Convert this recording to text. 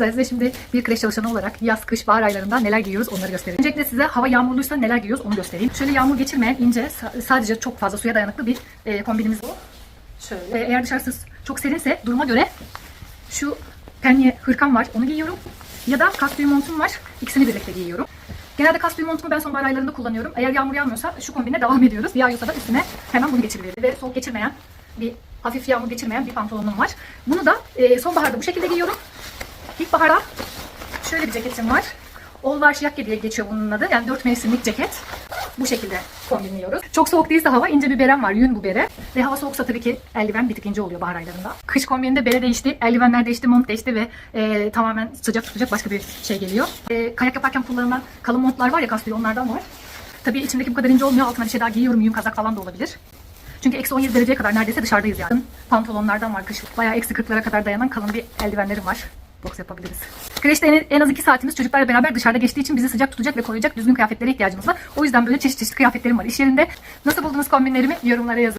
Size şimdi bir kreş çalışanı olarak yaz, kış, bahar aylarında neler giyiyoruz onları göstereyim. Öncelikle size hava yağmurluysa neler giyiyoruz onu göstereyim. Şöyle yağmur geçirmeyen ince, sa- sadece çok fazla suya dayanıklı bir e, kombinimiz bu. Şöyle. E, eğer dışarısı çok serinse duruma göre şu penye hırkam var onu giyiyorum. Ya da kastüyü montum var. İkisini birlikte giyiyorum. Genelde kastüyü montumu ben sonbahar aylarında kullanıyorum. Eğer yağmur yağmıyorsa şu kombine devam ediyoruz. Yağıyorsa da üstüne hemen bunu geçiriyorum. Ve soğuk geçirmeyen bir hafif yağmur geçirmeyen bir pantolonum var. Bunu da e, sonbaharda bu şekilde giyiyorum. İlkbaharda şöyle bir ceketim var. Olvar Jakke diye geçiyor bunun adı. Yani dört mevsimlik ceket. Bu şekilde kombinliyoruz. Çok soğuk değilse hava ince bir berem var. Yün bu bere. Ve hava soğuksa tabii ki eldiven bir tık ince oluyor bahar aylarında. Kış kombininde bere değişti. Eldivenler değişti, mont değişti ve e, tamamen sıcak tutacak başka bir şey geliyor. E, kayak yaparken kullanılan kalın montlar var ya kastüyü onlardan var. Tabii içindeki bu kadar ince olmuyor. Altına bir şey daha giyiyorum. Yün kazak falan da olabilir. Çünkü eksi 17 dereceye kadar neredeyse dışarıdayız yani. Pantolonlardan var kışlık. Bayağı eksi 40'lara kadar dayanan kalın bir eldivenlerim var. Boks yapabiliriz. Kreşte en, en az 2 saatimiz çocuklarla beraber dışarıda geçtiği için bizi sıcak tutacak ve koruyacak düzgün kıyafetlere ihtiyacımız var. O yüzden böyle çeşit çeşit kıyafetlerim var iş yerinde. Nasıl buldunuz kombinlerimi yorumlara yazın.